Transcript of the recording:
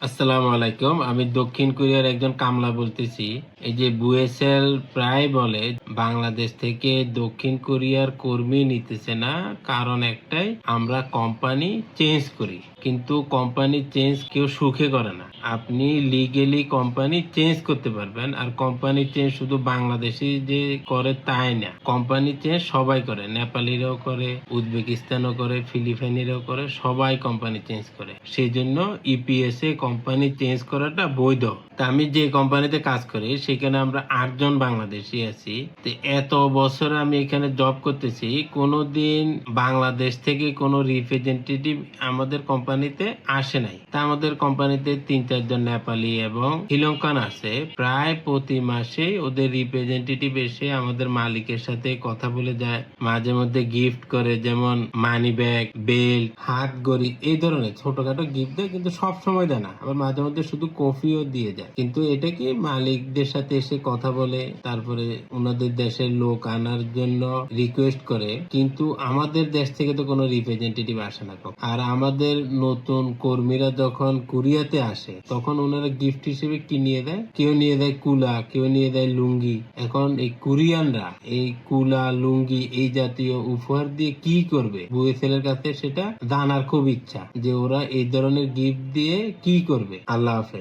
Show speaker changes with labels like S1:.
S1: আসসালামু আলাইকুম। আমি দক্ষিণ কোরিয়ার একজন কামলা বলতেছি। এই যে বুয়েসেল প্রায় বলে, বাংলাদেশ থেকে দক্ষিণ কোরিয়ার কর্মী নিতেছে না, কারণ একটাই, আমরা কোম্পানি চেঞ্জ করি। কিন্তু কোম্পানি চেঞ্জ কেউ সুখে করে না। আপনি লিগেলি কোম্পানি চেঞ্জ করতে পারবেন, আর কোম্পানি চেঞ্জ শুধু বাংলাদেশি যে করে তাই না। কোম্পানি চেঞ্জ সবাই করে। নেপালিরাও করে, উজবেকিস্তানও করে, ফিলিপাইনিরাও করে, সবাই কোম্পানি চেঞ্জ করে। সেই জন্য ইপিএস এ কোম্পানি চেঞ্জ করাটা বৈধ। তা আমি যে কোম্পানিতে কাজ করি, সেখানে আমরা আটজন বাংলাদেশি আছি। তো এত বছর আমি এখানে জব করতেছি কোনো দিন বাংলাদেশ থেকে কোনো রিপ্রেজেন্টেটিভ আমাদের কোম্পানিতে আসে নাই। তা আমাদের কোম্পানিতে তিন চারজন নেপালি এবং শ্রীলঙ্কান আছে। প্রায় প্রতি মাসে ওদের রিপ্রেজেন্টেটিভ এসে আমাদের মালিকের সাথে কথা বলে যায়। মাঝে মধ্যে গিফট করে, যেমন মানি ব্যাগ বেল্ট হাত গড়ি এই ধরনের ছোটখাটো গিফট দেয়, কিন্তু সব সময় দেয় না। আবার মাঝে মধ্যে শুধু কফিও দিয়ে যায়। কিন্তু এটা কি মালিকদের সাথে এসে কথা বলে, তারপরে ওনাদের দেশের লোক আনার জন্য রিকোয়েস্ট করে? কিন্তু আমাদের দেশ থেকে তো কোনো রিপ্রেজেন্টেটিভ আসে না কখনো। আর আমাদের নতুন কর্মীরা যখন কোরিয়াতে আসে, তখন ওনারা গিফট হিসেবে কি নিয়ে দেয়? কেউ নিয়ে দেয় কুলা, কেউ নিয়ে দেয় লুঙ্গি। এখন এই কোরিয়ানরা, এই কুলা, লুঙ্গি, এই জাতীয় উপহার দিয়ে কি করবে? বুয়েসেলের কাছে সেটা জানার খুব ইচ্ছা যে ওরা এই ধরনের গিফট দিয়ে কি করবে। আল্লাহ হাফেজ।